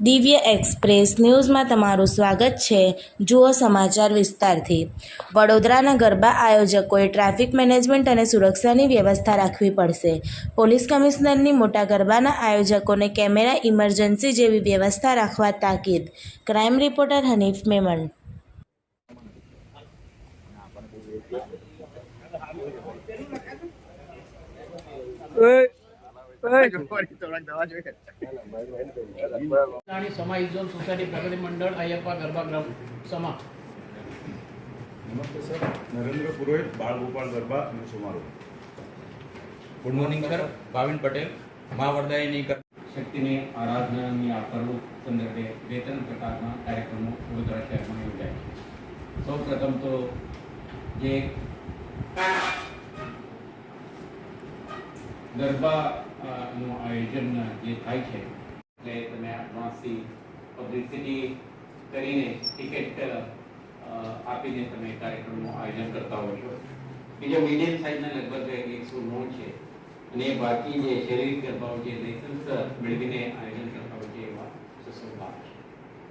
દિવ્ય એક્સપ્રેસ ન્યૂઝમાં તમારું સ્વાગત છે. જુઓ સમાચાર વિસ્તારથી. વડોદરાના ગરબા આયોજકોએ ટ્રાફિક મેનેજમેન્ટ અને સુરક્ષાની વ્યવસ્થા રાખવી પડશે. પોલીસ કમિશનરની મોટા ગરબાના આયોજકોને કેમેરા ઇમરજન્સી જેવી વ્યવસ્થા રાખવા તાકીદ. Crime reporter Hanif Meman. રાણી સમા ઇઝોન સોસાયટી પ્રગતિ મંડળ અયપ્પા ગરબા ગ્રામ સમા. નમસ્તે સર. નરેન્દ્ર પુરોહિત બાળ ગોપાલ ગરબા અને સમારોહ. Good morning sir Bhavin Patel મા વરદાયની શક્તિને આરાધનાની આ પર્વ સંદર્ભે બે ત્રણ પ્રકારના કાર્યક્રમો વડોદરા શહેરમાં યોજાય છે. સૌ પ્રથમ તો જે ગરબા નું આયોજન જે થાય છે, એટલે તમે એડવાન્સથી પબ્લિસિટી કરીને ટિકિટ આપીને તમે કાર્યક્રમનું આયોજન કરતા હો છો. બીજો મીડિયમ સાઇઝના લગભગ એકસો નવ છે. અને બાકી જે શારીરિક ગરબાઓ જે લાયસન્સ મેળવીને આયોજન કરતા હોય છે, એવા છસો બાર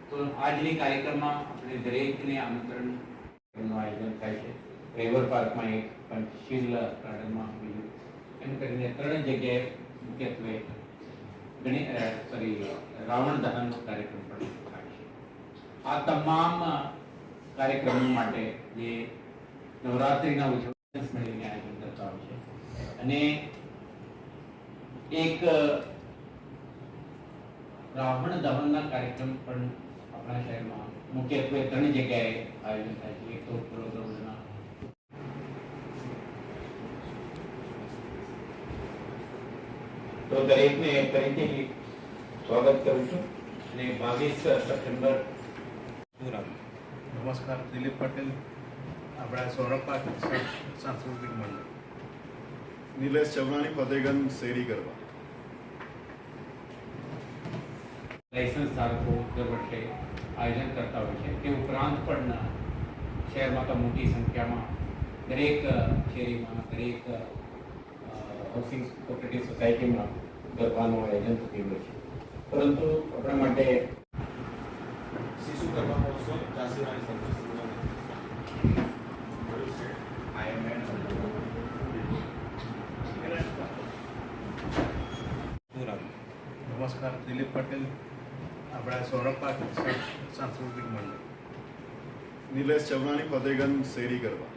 તો આજની કાર્યક્રમમાં આપણે દરેકને આમંત્રણનું આયોજન થાય છે. રેવર પાર્કમાં એક પંચશીલ ગાર્ડનમાં બીજું એમ કરીને ત્રણ જગ્યાએ મુખ્યત્વે ગણે સોરી રાવણ દહનનો કાર્યક્રમ પણ થાય આ તમામ કાર્યક્રમો માટે જે નવરાત્રિના ઉજવણી મળીને આયોજન કરતા હોય છે. અને એક રાવણ દહનના કાર્યક્રમ પણ આપણા શહેરમાં મુખ્યત્વે ત્રણ જગ્યાએ આયોજન થાય છે. એક તો વડોદરાના તો દરેકને ફરીથી સ્વાગત કરું છું. અને બાવીસ સપ્ટેમ્બર નમસ્કાર દિલીપ પટેલ આપણા સૌરભ પાક સાંસ્કૃતિક મંડળ. નિલેશ ચવરાણી ફતેગંજ શેરી ગરબા. લાયસન્સ ધારકો દર વર્ષે આયોજન કરતા હોય છે તે ઉપરાંત પણ શહેરમાં તો મોટી સંખ્યામાં દરેક શેરીમાં દરેક હાઉસિંગ કોઓપરેટિવ સોસાયટીમાં ગરબાનું આયોજન થતું હોય છે. પરંતુ આપણા માટે શિશુ ગરબા મહોત્સવ સંતોષ નમસ્કાર દિલીપ પટેલ આપણા સૌરભ પાક સાંસ્કૃતિક મંડળ. નિલેશ ચવરાણી ફતેગંજ શેરી ગરબા.